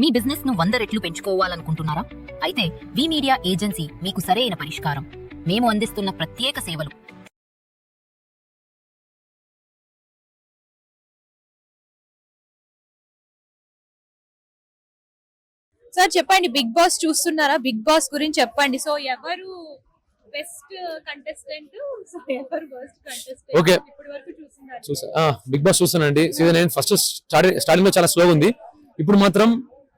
మీ బిజినెస్ను వంద రెట్లు పెంచుకోవాలనుకుంటున్నారా? అయితే వి మీడియా ఏజెన్సీ మీకు సరైన పరిష్కారం. మేము అందిస్తున్న ప్రత్యేక సేవలు. సార్ చెప్పండి బిగ్ బాస్ చూస్తున్నారా? బిగ్ బాస్ గురించి చెప్పండి. సో ఎవరు బెస్ట్ కంటెస్టెంట్ సో ఎవరు వర్స్ట్ కంటెస్టెంట్ Okay. ఇప్పటి వరకు చూస్తున్నారు. చూసా. బిగ్ బాస్ చూస్తానండి. సీజన్ ఫస్ట్ స్టార్టింగ్ స్టార్టింగ్లో చాలా స్లోగా ఉంది. ఇప్పుడు మాత్రం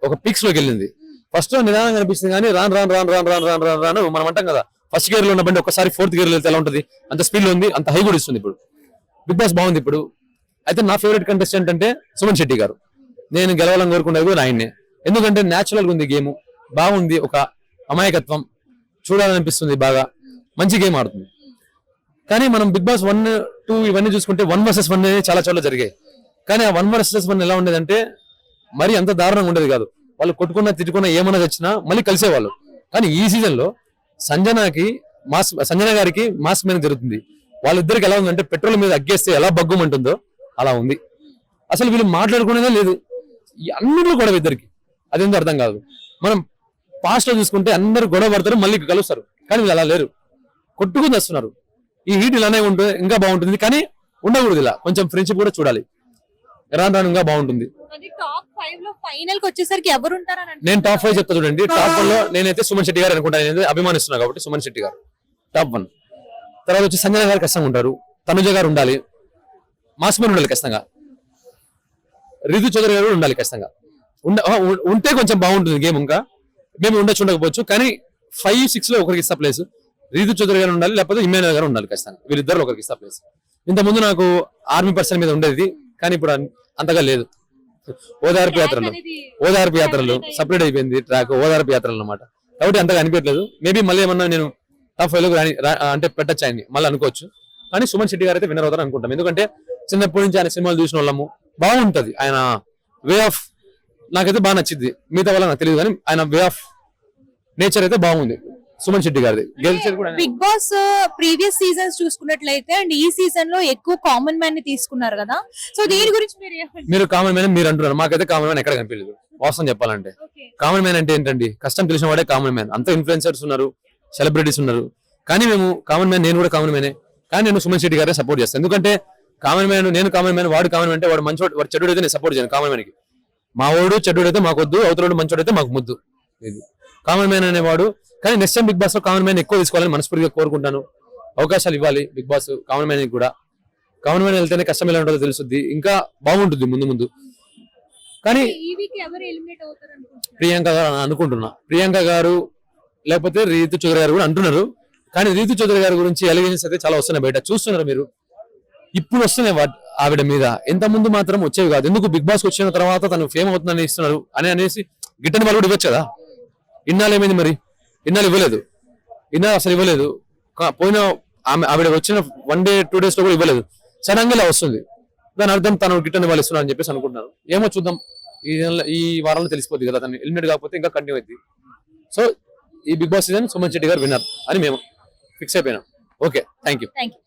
ఒక పిక్స్లోకి వెళ్ళింది. ఫస్ట్లో నిదానంగా అనిపిస్తుంది కానీ రాను రాను రాను రాను రాను రాను రాను రాను మనం అంటాం కదా. ఫస్ట్ గేర్లో ఉన్న బండి ఒకసారి ఫోర్త్ గేర్లో వెళ్తే ఎలా ఉంటుంది? అంత స్పీడ్లో ఉంది అంత హై కూడా ఇస్తుంది ఇప్పుడు. బిగ్ బాస్ బాగుంది ఇప్పుడు. అయితే నా ఫేవరెట్ కంటెస్టెంట్ అంటే సుమన్ శెట్టి గారు. నేను గెలవాలని కోరుకునేది కూడా ఆయన్నే. ఎందుకంటే న్యాచురల్గా ఉంది గేమ్. బాగుంది ఒక అమాయకత్వం. చూడాలనిపిస్తుంది బాగా. మంచి గేమ్ ఆడుతుంది. కానీ మనం బిగ్ బాస్ వన్ టూ ఇవన్నీ చూసుకుంటే వన్ వర్సెస్ వన్ అనేది చాలా చోట్ల జరిగాయి. కానీ ఆ వన్ వర్సెస్ వన్ ఎలా ఉండేదంటే మరి అంత దారుణంగా ఉండేది కాదు. వాళ్ళు కొట్టుకున్నా తిట్టుకున్నా ఏమన్నా వచ్చినా మళ్ళీ కలిసేవాళ్ళు. కానీ ఈ సీజన్లో సంజనాకి మాస్ సంజన గారికి మాస్ మీద జరుగుతుంది. వాళ్ళిద్దరికి ఎలా ఉందంటే పెట్రోల్ మీద అగ్గేస్తే ఎలా బగ్గుమంటుందో అలా ఉంది. అసలు వీళ్ళు మాట్లాడుకునేదే లేదు. అన్నింటిలో గొడవ ఇద్దరికి. అదేందో అర్థం కాదు. మనం పాస్ట్లో చూసుకుంటే అందరు గొడవ పడతారు మళ్ళీ కలుస్తారు. కానీ వీళ్ళు అలా లేరు. కొట్టుకుని వస్తున్నారు. ఈ హీట్ ఇలానే ఉంటుంది ఇంకా బాగుంటుంది. కానీ ఉండకూడదు ఇలా. కొంచెం ఫ్రెండ్షిప్ కూడా చూడాలి. రాను రాను ఇంకా బాగుంటుంది ఫైనల్కి వచ్చేసరికి ఎవరు ఉంటారని నేను టాప్ ఫైవ్ చెప్తా చూడండి. టాప్ వన్లో నేనైతే సుమన్ శెట్టి గారు అనుకుంటాను నేను అభిమానిస్తున్నా కాబట్టి సుమన్ శెట్టి గారు. Top one. తర్వాత వచ్చి సంజన గారు ఖచ్చితంగా ఉంటారు. తనుజ గారు ఉండాలి. మాస్మన్ ఉండాలి ఖచ్చితంగా. రితు చౌదరి గారు ఉండాలి ఖచ్చితంగా. ఉంటే కొంచెం బాగుంటుంది గేమ్ ఇంకా. మేము ఉండొచ్చు ఉండకపోవచ్చు కానీ ఫైవ్ సిక్స్లో ఒకరికి ఇస్తా ప్లేస్. రీతు చౌదరి గారు ఉండాలి లేకపోతే ఇమ్మానుయల్ గారు ఉండాలి ఖచ్చితంగా. వీరిద్దరు ఒకరికి ఇస్తా ప్లేస్. ఇంత ముందు నాకు ఆర్మీ పర్సన్ మీద ఉండేది కానీ ఇప్పుడు అంతగా లేదు. ఓదార్పు యాత్రలు. ఓదార్పు యాత్రలు. సపరేట్ అయిపోయింది ట్రాక్ ఓదార్పు యాత్రలు అన్నమాట. కాబట్టి అంతగా అనిపించట్లేదు. మేబీ మళ్ళీ ఏమన్నా నేను టాప్ ఫైవ్లో రాని అంటే పెట్టచ్చు ఆయన్ని? మళ్ళీ అనుకోవచ్చు. కానీ సుమన్ శెట్టి గారు అయితే విన్నర్ అవుతారు అనుకుంటాం. ఎందుకంటే చిన్నప్పటి నుంచి ఆయన సినిమాలు చూసిన వాళ్ళము. బాగుంటది ఆయన వే ఆఫ్ నాకైతే బాగా నచ్చింది. మిగతా వాళ్ళ నాకు తెలియదు కానీ ఆయన వే ఆఫ్ నేచర్ అయితే బాగుంది. సుమన్ శెట్టి గారిది. గెలిచేది కూడా ఆయన. బిగ్ బాస్ ప్రీవియస్ సీజన్స్ చూసుకున్నట్లయితే అండ్ ఈ సీజన్లో ఎక్కువ కామన్ మ్యాన్ని తీసుకున్నారు కదా. సో దీని గురించి మీరు ఏమంటారు? మీరు కామన్ మ్యాన్ మీరు అంటున్నారు. మాకైతే కామన్ మ్యాన్ ఎక్కడ కనిపించలేదు. వాస్తవం చెప్పాలంటే. Okay. కామన్ మ్యాన్ అంటే ఏంటండి? కష్టం తెలిసిన వాడే కామన్ మ్యాన్ అంత ఇన్ఫ్లుయెన్సర్స్ ఉన్నారు సెలబ్రిటీస్ ఉన్నారు. కానీ మేము కామన్ మ్యాన్ నేను కూడా కామన్ మ్యానే కానీ నేను సుమన్ శెట్టి గారే సపోర్ట్ చేస్తాను ఎందుకంటే కామన్ మ్యాన్ నేను కామన్ మ్యాన్ వాడు కామన్ అంటే వాడు మంచి వాడు చెడు అయితే నేను సపోర్ట్ చేయను కామన్ మ్యాన్కి. మా వాడు చెడు అయితే మాకు వద్దు అవతల మంచోడు అయితే మాకు ముద్దు. ఇది. కామన్ మ్యాన్ అనేవాడు కానీ నెక్స్ట్ టైం బిగ్ బాస్లో కామన్ మ్యాన్ ఎక్కువ తీసుకోవాలని మనస్ఫూర్తిగా కోరుకుంటాను. అవకాశాలు ఇవ్వాలి బిగ్ బాస్ కామన్ మ్యాన్ కూడా. కామన్ మ్యాన్ వెళ్తేనే కష్టం ఎలా ఉంటుందో తెలుస్తుంది ఇంకా బాగుంటుంది ముందు ముందు. కానీ అనుకుంటున్నారు ప్రియాంక గారు అని అనుకుంటున్నా. ప్రియాంక గారు లేకపోతే రీతు చౌదరి గారు కూడా అంటున్నారు. కానీ రీతు చౌదరి గారి గురించి ఎలిగేషన్స్ అయితే చాలా వస్తున్నాయి బయట. చూస్తున్నారు మీరు. ఇప్పుడు వస్తున్నాయి ఆవిడ మీద. ఎంత ముందు మాత్రం వచ్చేవి కాదు. ఎందుకు బిగ్ బాస్ వచ్చిన తర్వాత తను ఫేమ్ అవుతుందని ఇస్తున్నారు అని అనేసి గిట్టని వాళ్ళు కూడా ఇవ్వచ్చు కదా? ఇన్నాళ్ళు ఏమైంది మరి? ఇన్నాళ్ళు ఇవ్వలేదు. ఇన్నాళ్ళు అసలు ఇవ్వలేదు. కా- పోయిన ఆమె ఆవిడ వచ్చిన వన్ డే టూ డేస్లో కూడా ఇవ్వలేదు. సడన్గా వస్తుంది. దాని అర్థం తను గిట్టని వాళ్ళు ఇస్తున్నారు అని చెప్పేసి అనుకుంటున్నాను ఏమో చూద్దాం. ఈ నెల- ఈ వారంలో తెలిసిపోద్ది కదా తను. ఎలిమినేట్ కాకపోతే ఇంకా కంటిన్యూ అవుతుంది సో ఈ Bigg Boss season Suman Shetty garu విన్నారు అని మేము ఫిక్స్ అయిపోయినాం. Okay. Thank you thank you